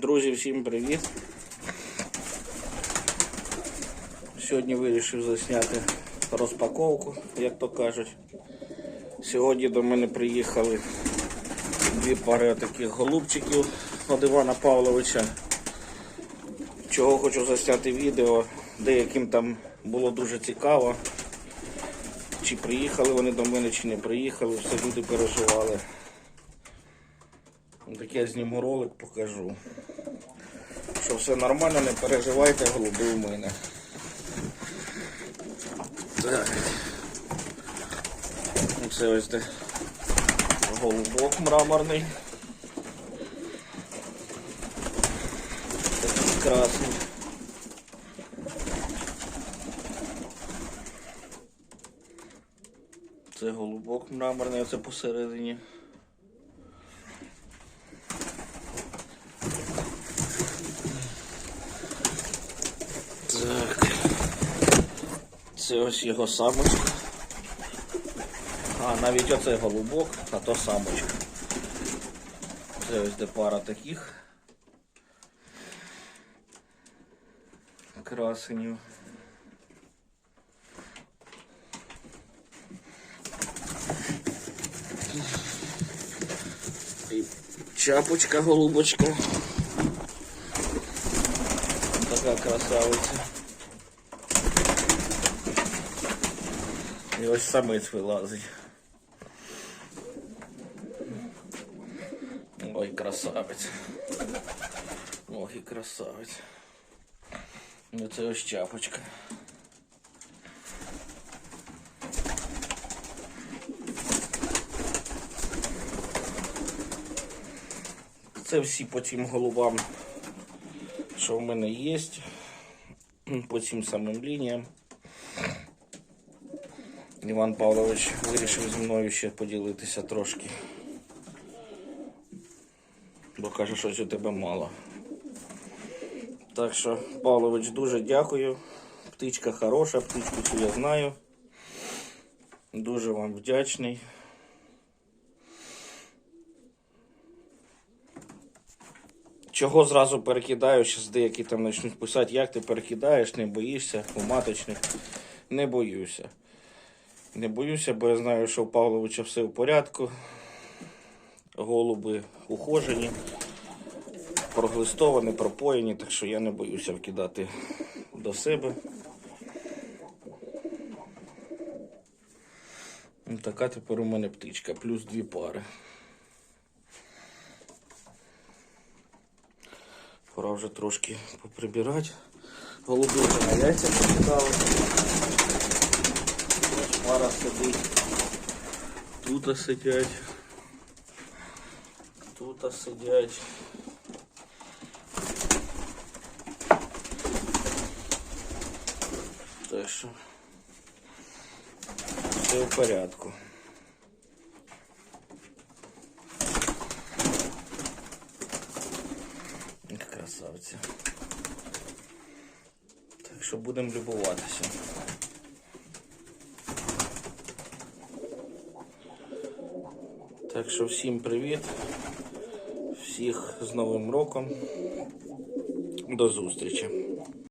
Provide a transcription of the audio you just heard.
Друзі, всім привіт! Сьогодні вирішив засняти розпаковку, як то кажуть. Сьогодні до мене приїхали дві пари таких голубчиків від Івана Павловича. Чого хочу засняти відео, деяким там було дуже цікаво. Чи приїхали вони до мене, чи не приїхали, все люди переживали. Так я зніму ролик, покажу. Що все нормально, не переживайте, голуби у мене. Так. Це ось де голубок мраморний. Такий красний. Це голубок мраморний, а це посередині. Так. Це ось його самочка. А, навіть оце голубок, а то самочка. Це ось де пара таких. Красенів. І чапочка голубочка. Така красавиця. І ось самець вилазить. Ой, красавець. І красавець. Ну це ось чапочка. Це всі по цим голубам, що в мене є. По цим самим лініям. Іван Павлович вирішив зі мною ще поділитися трошки. Бо каже, щось у тебе мало. Так що, Павлович, дуже дякую. Птичка хороша, птичку цю я знаю. Дуже вам вдячний. Чого зразу перекидаю, зараз деякі там почнуть писати, як ти перекидаєш, не боїшся, у маточних. Не боюся. Не боюся, бо я знаю, що у Павловича все в порядку. Голуби ухожені, проглистовані, пропоєні, так що я не боюся вкидати до себе. Така тепер у мене птичка, плюс дві пари. Пора вже трошки поприбирати. Голуби вже на яйця покидали. Пара сидить. Тут сидять. Тут сидять. Так що все в порядку. Красавці. Так що будемо любуватися. Так що всім привіт. Всіх з Новим роком. До зустрічі.